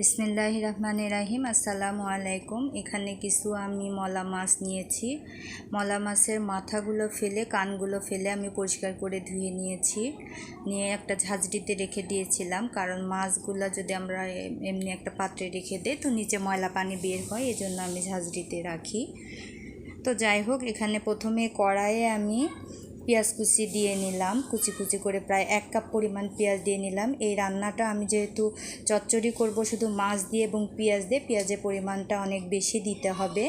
বিসমিল্লাহ রহমান রাহিম আসসালামু আলাইকুম এখানে কিছু আমি মলা মাছ নিয়েছি। মলা মাছের মাথাগুলো ফেলে, কানগুলো ফেলে আমি পরিষ্কার করে ধুয়ে নিয়েছি। নিয়ে একটা ঝাঁঝরিতে রেখে দিয়েছিলাম, কারণ মাছগুলো যদি আমরা এমনি একটা পাত্রে রেখে দিই তো নিচে ময়লা পানি বের হয় এই জন্য আমি ঝাঁঝরিতে রাখি। তো যাই হোক, এখানে প্রথমে কড়াইয়ে আমি পেঁয়াজ কুচি দিয়ে নিলাম। কুচি কুচি করে প্রায় এক কাপ পরিমাণ পেঁয়াজ দিয়ে নিলাম। এই রান্নাটা আমি যেহেতু চচ্চড়ি করব শুধু মাছ দিয়ে এবং পেঁয়াজ দিয়ে, পেঁয়াজের পরিমাণটা অনেক বেশি দিতে হবে।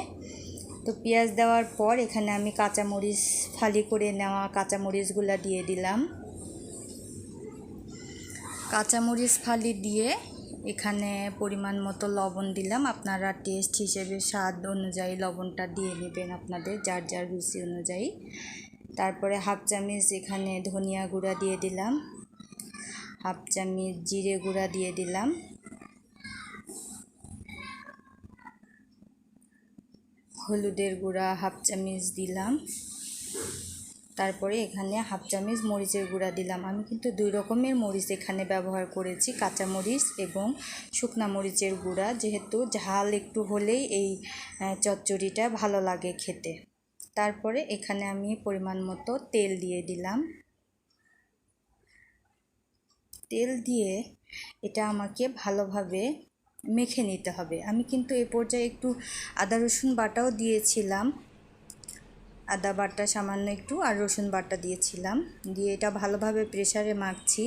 তো পেঁয়াজ দেওয়ার পর এখানে আমি কাঁচামরিচ ফালি করে নেওয়া কাঁচামরিচগুলো দিয়ে দিলাম। কাঁচামরিচ ফালি দিয়ে এখানে পরিমাণ মতো লবণ দিলাম। আপনারা টেস্ট হিসেবে স্বাদ অনুযায়ী লবণটা দিয়ে নেবেন আপনাদের, যার যার রুচি অনুযায়ী। তারপরে হাফ চামচ এখানে ধনিয়া গুঁড়া দিয়ে দিলাম, হাফ চামচ জিরে গুঁড়া দিয়ে দিলাম। হলুদের গুঁড়া হাফ চামচ দিলাম। তারপরে এখানে হাফ চামচ মরিচের গুঁড়া দিলাম। আমি কিন্তু দুই রকমের মরিচ এখানে ব্যবহার করেছি, কাঁচা মরিচ এবং শুকনা মরিচের গুঁড়া। যেহেতু ঝাল একটু হলেই এই চচ্চড়িটা ভালো লাগে খেতে। তারপরে এখানে আমি পরিমাণ মতো তেল দিয়ে দিলাম। তেল দিয়ে এটা আমাকে ভালোভাবে মেখে নিতে হবে। আমি কিন্তু এ পর্যায়ে একটু আদা, রসুন বাটাও দিয়েছিলাম। আদা বাটা সামান্য একটু আর রসুন বাটা দিয়েছিলাম। দিয়ে এটা ভালোভাবে প্রেশারে মাখছি।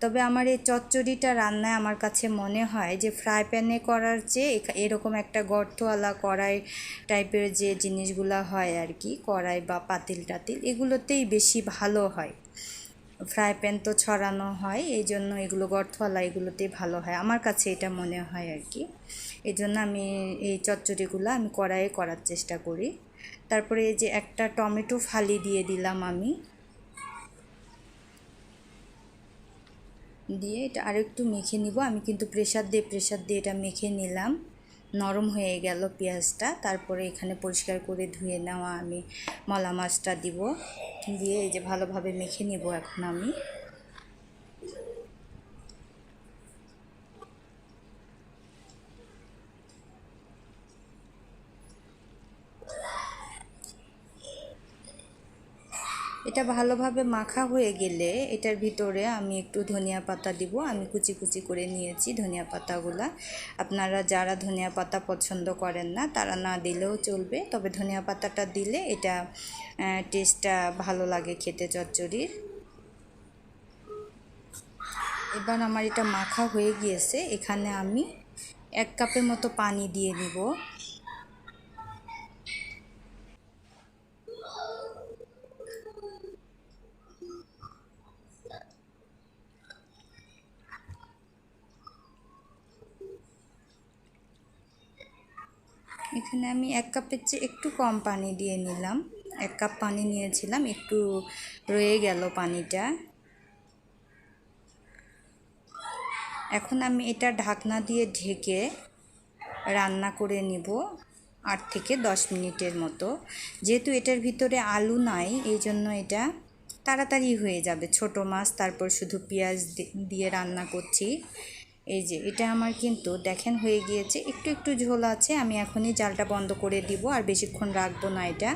তবে আমার এই চচ্চড়িটা রান্নায় আমার কাছে মনে হয় যে ফ্রাই প্যানে করার চেয়ে এরকম একটা গর্তওয়ালা কড়াই টাইপের যে জিনিসগুলো হয় আর কি, কড়াই বা পাতিল টাতিল, এগুলোতেই বেশি ভালো হয়। ফ্রাই প্যান তো ছড়ানো হয় এই জন্য এগুলো গর্তওয়ালা এগুলোতেই ভালো হয়, আমার কাছে এটা মনে হয় আর কি। এই জন্য আমি এই চচ্চড়িগুলো আমি কড়াইয়ে করার চেষ্টা করি। তারপরে এই যে একটা টমেটো ফালি দিয়ে দিলাম আমি দিয়ে এটা আর একটু মেখে নিব। আমি কিন্তু প্রেশার দিয়ে প্রেশার দিয়ে এটা মেখে নিলাম। নরম হয়ে গেল পেঁয়াজটা। তারপরে এখানে পরিষ্কার করে ধুয়ে নেওয়া আমি মলা মাছটা দিব। দিয়ে এই যে ভালোভাবে মেখে নিব এখন আমি। এটা ভালোভাবে মাখা হয়ে গেলে এটার ভিতরে আমি একটু ধনিয়া পাতা দিব। আমি কুচি কুচি করে নিয়েছি ধনিয়া পাতাগুলা। আপনারা যারা ধনিয়া পাতা পছন্দ করেন না, তারা না দিলেও চলবে। তবে ধনিয়া পাতাটা দিলে এটা টেস্টটা ভালো লাগে খেতে চচ্চড়ির। এবার আমার এটা মাখা হয়ে গিয়েছে। এখানে আমি এক কাপের মতো পানি দিয়ে নিব। এখানে আমি এক কাপের চেয়ে একটু কম পানি দিয়ে নিলাম। এক কাপ পানি নিয়েছিলাম, একটু রয়ে গেল পানিটা। এখন আমি এটা ঢাকনা দিয়ে ঢেকে রান্না করে নিব আট থেকে দশ মিনিটের মতো। যেহেতু এটার ভিতরে আলু নাই, এই জন্য এটা তাড়াতাড়ি হয়ে যাবে। ছোট মাছ, তারপর শুধু পেঁয়াজ দিয়ে রান্না করছি। এই যে, এটা আমার কিন্তু, দেখেন হয়ে গিয়েছে, একটু একটু ঝোল আছে, আমি এখনই জালটা বন্ধ করে দিব, আর বেশিক্ষণ রাখব না এটা,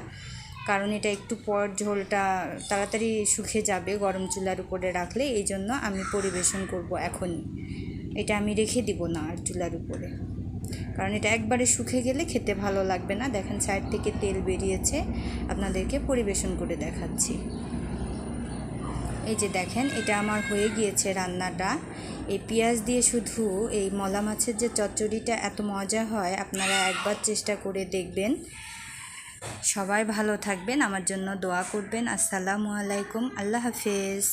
কারণ এটা একটু পর ঝোলটা তাড়াতাড়ি শুকে যাবে গরম চুলার উপরে রাখলে, এই জন্য আমি পরিবেশন করব এখনই। এটা আমি রেখে দিব না আর চুলার উপরে, কারণ এটা একবারে শুকে গেলে খেতে ভালো লাগবে না। দেখেন সাইড থেকে তেল বেরিয়েছে, আপনাদেরকে পরিবেশন করে দেখাচ্ছি। এই যে দেখেন, এটা আমার হয়ে গিয়েছে রান্নাটা। এই পেঁয়াজ দিয়ে শুধু এই মলা মাছের যে চচ্চড়িটা এত মজা হয়, আপনারা একবার চেষ্টা করে দেখবেন। সবাই ভালো থাকবেন, আমার জন্য দোয়া করবেন। আসসালামু আলাইকুম, আল্লাহ হাফেজ।